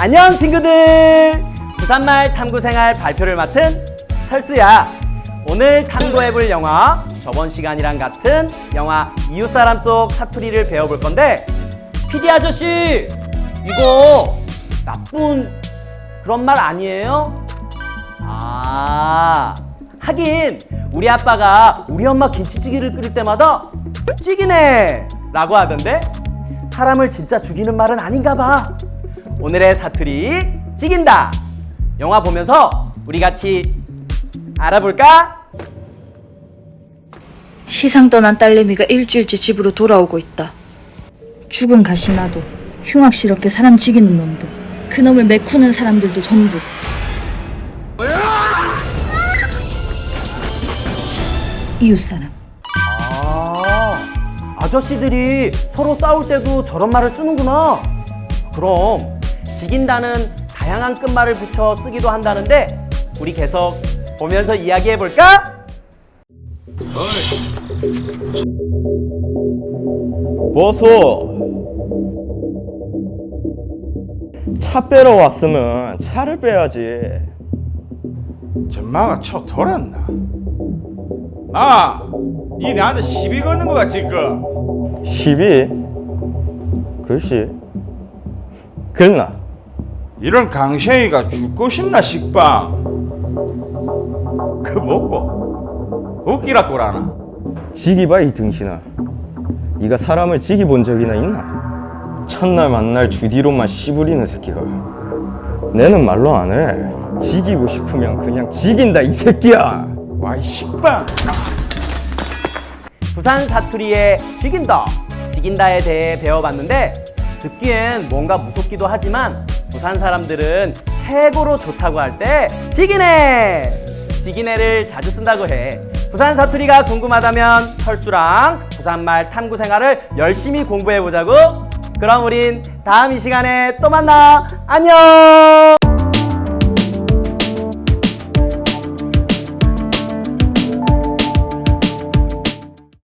안녕 친구들! 부산말 탐구생활 발표를 맡은 철수야. 오늘 탐구해볼 영화 저번 시간이랑 같은 영화 이웃사람 속 사투리를 배워볼 건데 PD 아저씨 이거 나쁜 그런 말 아니에요? 아 하긴 우리 아빠가 우리 엄마 김치찌개를 끓일 때마다 찌기네 라고 하던데 사람을 진짜 죽이는 말은 아닌가 봐 오늘의 사투리 찌긴다 영화 보면서 우리 같이 알아볼까? 시상 떠난 딸내미가 일주일째 집으로 돌아오고 있다. 죽은 가시나도 흉악스럽게 사람 죽이는 놈도 그놈을 메꾸는 사람들도 전부 이웃 사람 아 아저씨들이 서로 싸울 때도 저런 말을 쓰는구나 그럼 지긴다는 다양한 끝말을 붙여 쓰기도 한다는데 우리 계속 보면서 이야기해 볼까? 보소 차 빼러 왔으면 차를 빼야지 전마가 쳐 돌았나? 아, 이 나한테 시비 거는 거가 지금. 시비 글씨 글나 이런 강ሸ이가 죽고 싶나 식빵. 그 먹고 웃기라 꼬라나. 지기봐 이 등신아 네가 사람을 지기 본 적이나 있나? 첫날 만날 주디로만 씨부리는 새끼가 내는 말로 안해 지기고 싶으면 그냥 지긴다 이 새끼야 와이 식빵. 부산 사투리의 지긴다, 지긴다에 대해 배워봤는데 듣기엔 뭔가 무섭기도 하지만 부산 사람들은 최고로 좋다고 할 때 지기네! 지기네를 자주 쓴다고 해. 부산 사투리가 궁금하다면 철수랑 부산말 탐구 생활을 열심히 공부해보자고. 그럼 우린 다음 이 시간에 또 만나. 안녕!